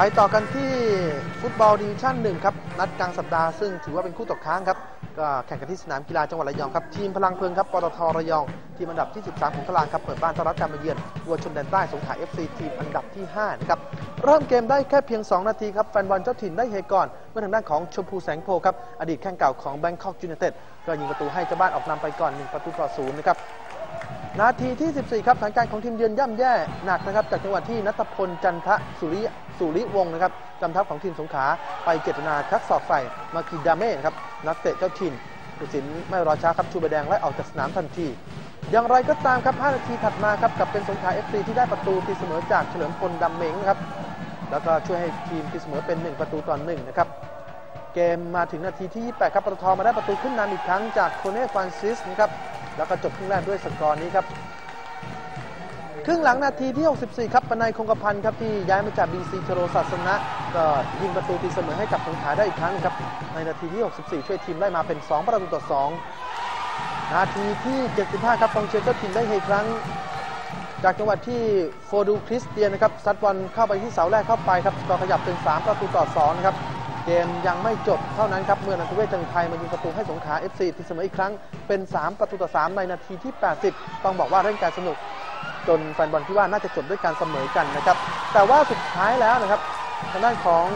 ไปต่อกันที่ฟุตบอลดิวิชั่นหนึ่งครับ นัดกลางสัปดาห์ซึ่งถือว่าเป็นคู่ตกค้างครับก็แข่งกันที่สนามกีฬาจังหวัดระยองครับ ทีมพลังเพลิงครับปตทระยอง ทีมอันดับที่ 13 ของตารางครับ เปิดบ้านต้อนรับการมาเยือนวัวชนแดนใต้สงขลา FC ทีมอันดับที่ 5 นะครับ เริ่มเกมได้แค่เพียง 2 นาทีครับ แฟนบอลเจ้าถิ่นได้เฮก่อน เมื่อทางด้านของชมพูแสงโพครับ อดีตแข้งเก่าของแบงคอกยูไนเต็ดก็ยิงประตูให้เจ้าบ้านออกนำไปก่อน 1 ประตูต่อศูนย์นะครับ นาทีที่ 14 ครับสถานการณ์ของทีมเยือนย่ำแย่หนักนะครับ จากจังหวะที่นัทพลจันทะสุริสุริวงศ์นะครับจำทัพของทีมสงขาไปเจตนาชักศอกใส่มาคิดาเม่นะครับนักเตะเจ้าถิ่นผู้สินไม่รอช้าครับชูใบแดงไล่ออกจากสนามทันที อย่างไรก็ตามครับ 5 นาทีถัดมาครับกับเป็นสงขลา FC ที่ได้ประตูตีเสมอจากเฉลิมพลดำเมงครับแล้วก็ช่วยให้ทีมตีเสมอเป็น 1 ประตูต่อ1นะครับ เกมมาถึงนาทีที่ 28 ครับปตทมาได้ประตูขึ้นนำอีกครั้งจากโคเน่ฟรานซิสนะครับแล้วก็จบครึ่งแรกด้วยสกอร์นี้ครับครึ่งหลังนาทีที่ 64 ครับปนัยคงกระพันครับที่ย้ายมาจากบีซีเทโรศาสนะ ก็ยิงประตูตีเสมอให้กับสงขลาได้อีกครั้งครับ ในนาทีที่ 64 ช่วยทีมได้มาเป็น 2 ประตูต่อ 2 นาทีที่ 75 ครับกองเชียร์เจ้าถิ่นได้เฮครั้ง จากจังหวัดที่โฟดูคริสเตียนนะครับซัดบอลเข้าไปที่เสาแรกเข้าไปครับกอร์ขยับเป็น 3 ประตูต่อ 2 นะครับ เกมยังไม่จบเท่านั้นครับเมื่อนันทเวศจังไทยมายิงประตูให้สงขลา FC ตีเสมออีกครั้งเป็น 3 ประตูต่อ 3 ในนาทีที่ 80 ต้องบอกว่าเล่นการสนุก จนแฟนบอลที่ว่าน่าจะจบด้วยการเสมอกันนะครับ แต่ว่าสุดท้ายแล้วนะครับทางด้านของ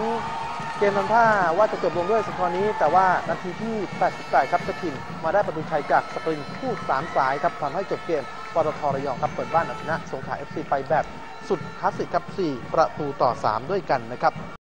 เกมทำท่าว่าจะจบลงด้วยสกอร์นี้ แต่ว่านาทีที่ 88 ครับเจะถิ่นมาได้ประตูชัยจากสปริงคู่สามสายครับทำให้จบเกมปตทระยองครับเปิดบ้านเอาชนะสงขลา FC ไปแบบสุดคลาสสิกครับ4ประตูต่อ 3 ด้วยกันนะครับ